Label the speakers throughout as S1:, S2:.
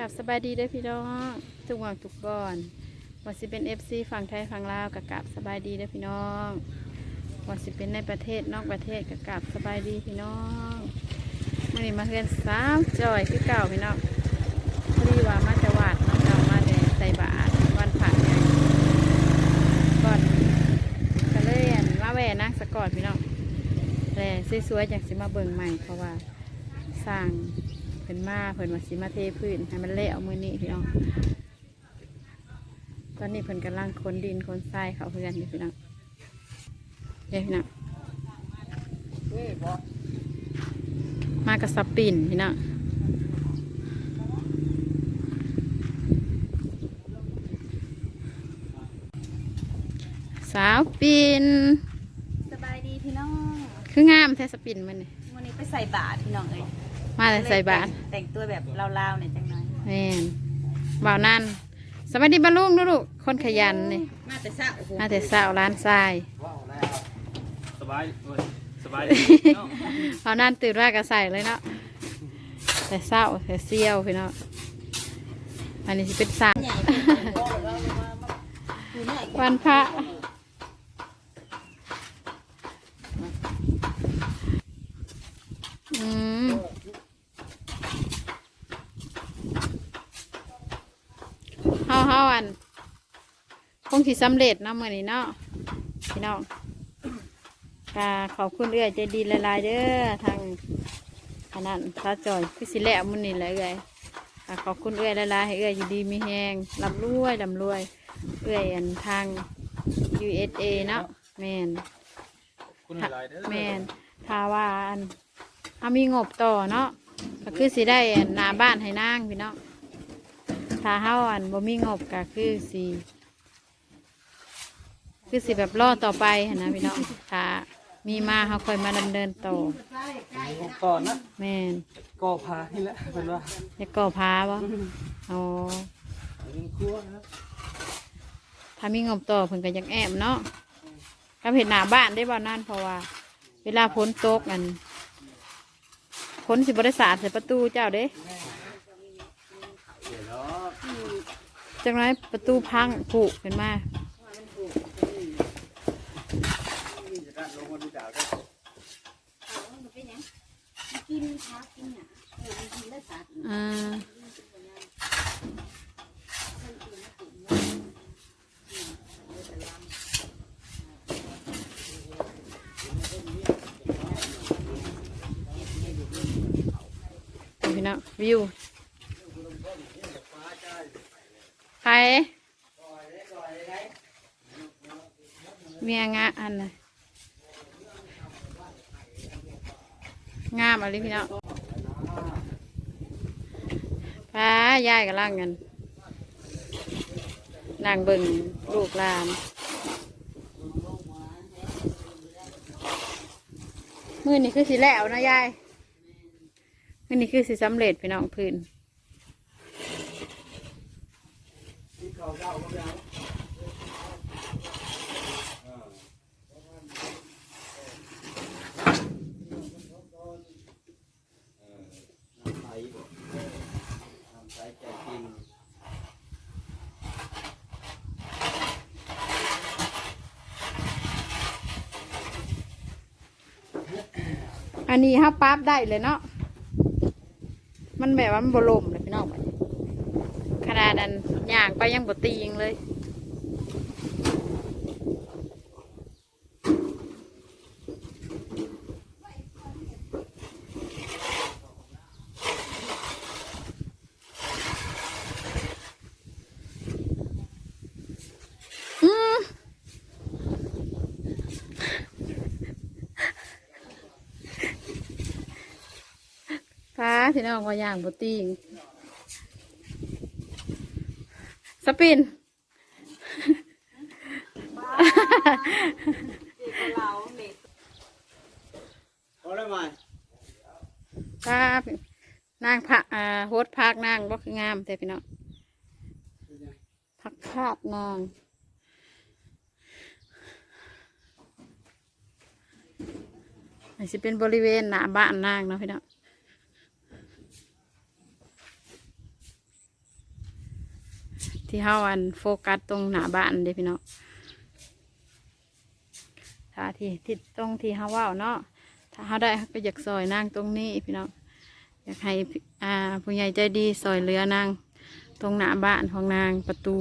S1: กับสบายดีเด้พี่น้องทุกหวังทุกก่อนว่าสิเป็นเอฟซีฝั่งไทยฝั่งลาวกับกับสบายดีเด้พี่น้องว่าสิเป็นในประเทศนอกประเทศกับกับสบายดีพี่น้องมื่อนี้มาเฮือนสาวจอยคือเก่าพี่น้องพอดีว่ามาจะวาดน้องเก่ามาแต่ใส่บาตรวันผ่านไงก่อนก็เล่นมาแหวนักสะกอดพี่น้องแต่สวยๆอยากสิมาเบิ่งใหม่เพราะว่าสร้าง พิ่นมาเพิ่นมาสิมาเทพื้นให้มันเละเอามือนี้พี่น้องตอนนี้เพิ่นกำลังขนดินขนทรายเขาเพื่อนอยู่พี่น้องเดี๋ยวพี่น้องมากับสปินพี่น้องสาวปิน
S2: สบายดีพี่น้อง
S1: คืองามแท้สปินมันนี่
S2: วันนี้ไปใส่บาตรพี่น้องเลย
S1: มาแต่ใส่บาตร
S2: แต่งตัวแบบลาวๆเนี่ยจังหน่อย
S1: แม่นบ่าวนั่นสวัสดีบรรลุงลูกๆคนขยันนี่
S2: มาแต่เช้าโอ้โห
S1: มาแต่สาวร้านทราย
S3: สบายเว้ยสบายดีเนาะ
S1: เอานั่นตื่นว่าก็ใส่เลยเนาะแต่เศร้าแต่เซี่ยวพี่เนาะอันนี้สิเป็นสาม
S2: ใหญ่อยู่เนี่ย
S1: วันพระอืมเฮาเฮาอัน คงสิสำเร็จเนาะมื้อนี้เนาะพี่น้องกาขอบคุณเอื้อยใจดีหลายๆเด้อทางอันนั้นพระจอยคือสิแหล้วมื้อนี้แหละเอื้อยก็ขอบคุณเอื้อยหลายๆให้เอื้อยอยู่ดีมีแฮงร่ำรวยร่ำรวย เอื้อยอันทาง USA เนาะแมน
S3: คุณหลายเด้อ
S1: แมนถ้าว่าอันถ้ามีงบต่อเนาะก็คือสิได้อันหน้าบ้านให้นางพี่เนาะถ้าเฮาอันบ่มีงบก็คือสิ คือสิแบบรอต่อไปหั้นนะพี่เนาะถ้ามีมาเฮาค่อยมาดำเนินต่อ
S3: ก่อนนะ
S1: แม่น
S3: ก่อพานี่แหละเป็นว่า
S1: จะก่อพาบ่อ๋อ
S3: เป็นครัวนะ
S1: ถ้ามีงบต่อเพิ่นก็ยังแอมเนาะก็เห็นหน้าบ้านได้บ่นั่นเพราะว่า เวลาฝนตกอันฝนสิบริษัทใส่ประตูเจ้าเด้
S3: เดี๋ยวเนาะ
S1: จังไรประตูพังผุขึ้นมา
S3: จะ การลงมาดูดาวก็
S2: กินข้าวกินหนาเออกินได้สา
S1: อ่าพี่น้องวิวใครเมียงะอันน่ะ งามอะไรพี่น้องพายายกับล่างเงินนางเบิ่งลูกลานมือนี่คือสีแล้วนะยายมือนี่คือสีสำเร็จพี่น้องพื้นำ
S3: ใสบ่น้ำ ใจจริง
S1: อันนี้ห้าปั๊บได้เลยเนาะ มันแบบว่ามันบลมเลยพี่น้องขนาดนั้นย่างไปยังบตีงเลย อืม ฟ้าที่น้องว่าอย่างบตีงสปิน
S2: เราเด็ก
S3: พอได้ไหม
S1: ฟ้านางผักอ่าโฮดพักนางบ่คืองามแต่พี่น้องพักคาดนางอันสิเป็นบริเวณหน้าบ้านนางเนาะพี่น้อง ที่เฮาอันโฟกัสตรงหน้าบ้านเด้พี่น้องถ้าที่ที่ตรงที่เฮาว้าเนาะถ้าเฮาได้ก็อยากซอยนางตรงนี้พี่น้องอยากให้อ่าผู้ใหญ่ใจดีซอยเหลือนางตรงหน้าบ้านของนางประตู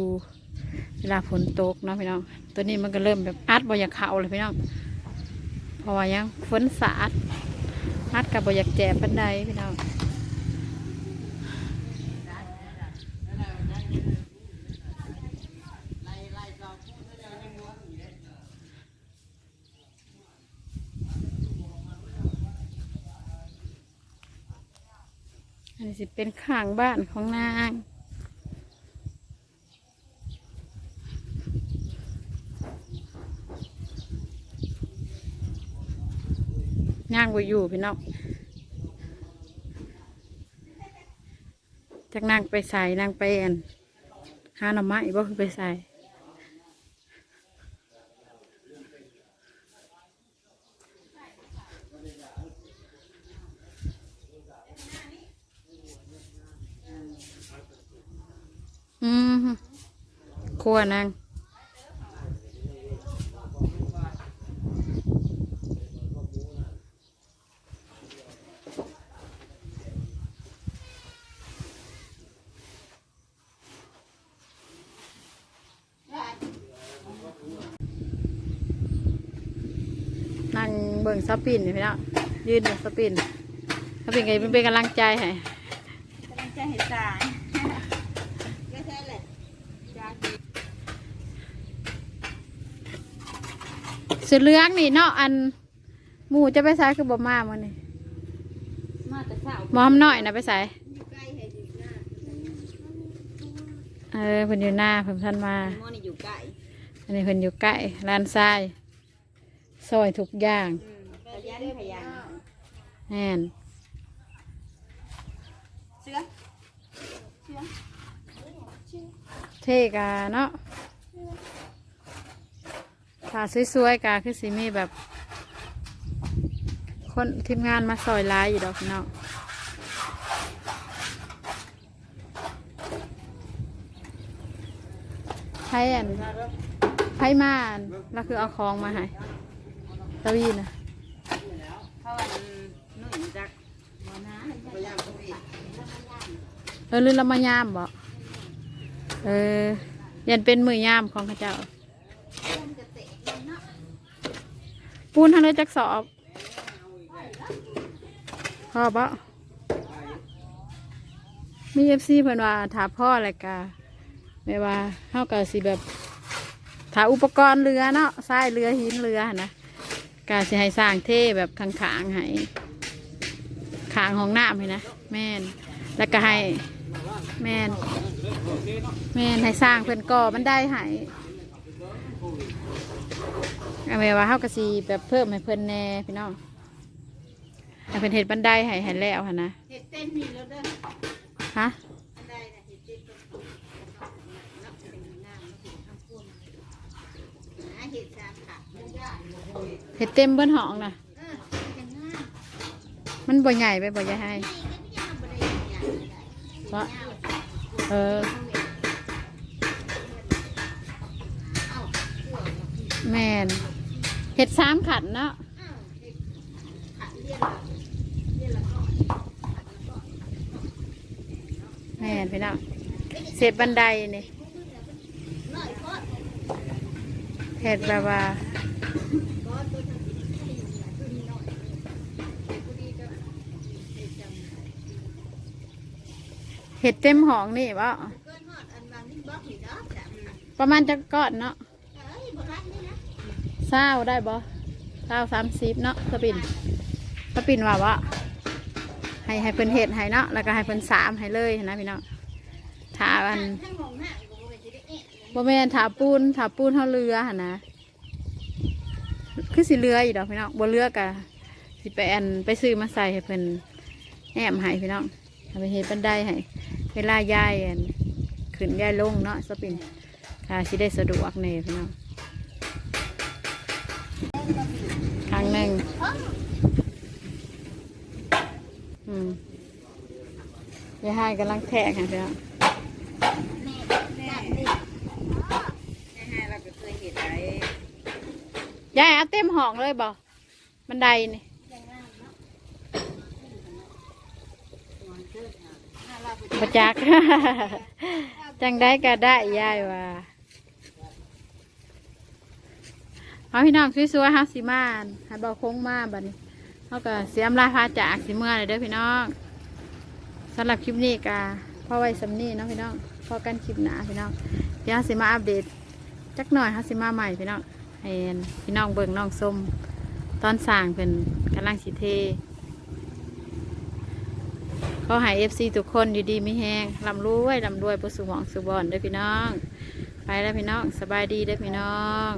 S1: เวลาฝนตกเนาะพี่น้องตัวนี้มันก็เริ่มแบบอัดบอยากเข่าเลยพี่น้องเพราะว่ายังฝนสาดอัดกับบอยากแจบปันใดพี่น้อง สิเป็นข้างบ้านของนางนางไปอยู่พี่น้องจากนางไปใส่นางไปอันหาหน่อไม้บ่คือไปใส่อืม ครัวนางนั่งเบิ่งสปินนี่พี่น้องยืนเบิ่งสปินสปินไงเป็นเป็นกำลังใจให้
S2: กำลังจะเห็นสายก็ใช่แหละจ้า
S1: เสือเหลืองนี่เนาะอันหมูจะไปใส่คือบ่มามื้อนี่
S2: มาแต่เช้าม
S1: อมน้อยนะไปใส่
S2: อยู่ใกล้ให้อยู่หน้า
S1: เออเพิ่นอยู่หน้าเพิ่นท่านมา
S2: หมอนี่อยู่ใกล้
S1: อันนี้เพิ่นอยู่ใกล้ร้านทรายซอยทุกอย่าง
S2: อืมขยันขยัน
S1: แน่น
S2: เสือเสือ
S1: เท่กาเนาะ ถ้าสวยๆกาคือสิมีแบบ คนทีมงานมาซอยหลายอยู่ดอกพี่น้องไพ่อันไพ่มาอันแล้วคือเอาของมาให้ตะวีนะ
S2: เขาอันนุ่ยจักหมอนะ
S1: เออลืมละมายามบ่เออยันเป็นมือยามของเข้าเจ้า ปูนทางเลยจักสอบพ่อบ่มีเอฟซีเพิ่นว่าถาพ่ออะไรกาไม่ว่าเฮาก็สิแบบถาอุปกรณ์เรือเนาะทรายเรือหินเรือนะกาสิให้สร้างเท่แบบขางๆให้ขางของน้ำให้นะแม่น แล้วก็ให้แม่น แม่นให้สร้างเพิ่อนก่อมันได้ให้ เอาไว้ว่าเฮากะสิแบบเพิ่มให้เพิ่นแหน่พี่น้องให้เพิ่นเฮ็ดบันไดให้ให้แล้วหั่นนะ
S2: เห็ดเต้นมีแล้วเด้อ
S1: ฮะ
S2: อันใดนะเห็ดเต้นต้นนับเป็นงามเห็ดข้างพุ่นนะเห็ดสามขามันยาก
S1: เฮ็ดเต็มเบิ้นห้องน่ะ
S2: เออเป็นงาม
S1: มันบ่ใหญ่ไปบ่ใหญ่ให้
S2: นี่ก็ไม่ยากบ่ได้อย่างใด
S1: เพราะเออแม่น เฮ็ดสามขันเนาะ
S2: อ้าวเด็นเรียนละก็ขัดละก็
S1: แม่นพี่น้องเสร็จบันไดนี่เฮ็ดแบบว่า
S2: ก็ตัวทำให้อยู่หลายตัวนี้น้อยเด็ดเต็
S1: มห้องนี่บ่ะประมาณจักก้อนเนาะ
S2: เอ้ยบ่รักนี่นะ
S1: เศร้าได้บ่เศร้าสามสิบเนาะสปินสปินว่าว่ให้ให้เพิ่นเฮ็ดให้เนาะแล้วก็ให้เพิ่นสามให้เลยนะพี่น้องถาอัน
S2: ทั้งมองหน้าก็บ่เนสิได้เอ๊ะ
S1: บ่แม่นถาปูนถาปูนเฮาเรือหนนะคือสิเรืออีดอกพี่น้องบ่เรือกะสิไปอันไปซื้อมาใส่ให้เพิ่นแอมให้พี่น้องเอาไปเฮ็ดบันไดให้เวลาย้ายอันขึ้นย้ายลงเนาะสปินค่ะสิได้สะดวกแน่พี่น้อง ยายไฮกำลังแทะค่ะเพี่น้องยายเอาเต็มห้องเลยบอกบันไดนี่
S2: ป
S1: ระจัก จังได้ก็ได้ยายว่าเอาพี่น้องสวยๆฮะสีมานให้บอคงมาบันี้ เฮาก็เสียมลาพาจากสิเมื่อเลยเด้อพี่น้องสำหรับคลิปนี้ก็พ่อไว้สำนี้เนาะพี่น้องพอกันคลิปหนาพี่น้องเดี๋ยวสิมาอัปเดตจักหน่อยฮาสิมาใหม่พี่น้องให้พี่น้องเบิ่งน้องส้มตอนสร้างเพิ่นกำลังสิเทเขอให้เอฟซีทุกคนอยู่ดีไม่แห้งลำรวยลำรวยประสุหมองสุบอนเด้อพี่น้อง ไปแล้วพี่น้องสบายดีเด้อพี่น้อง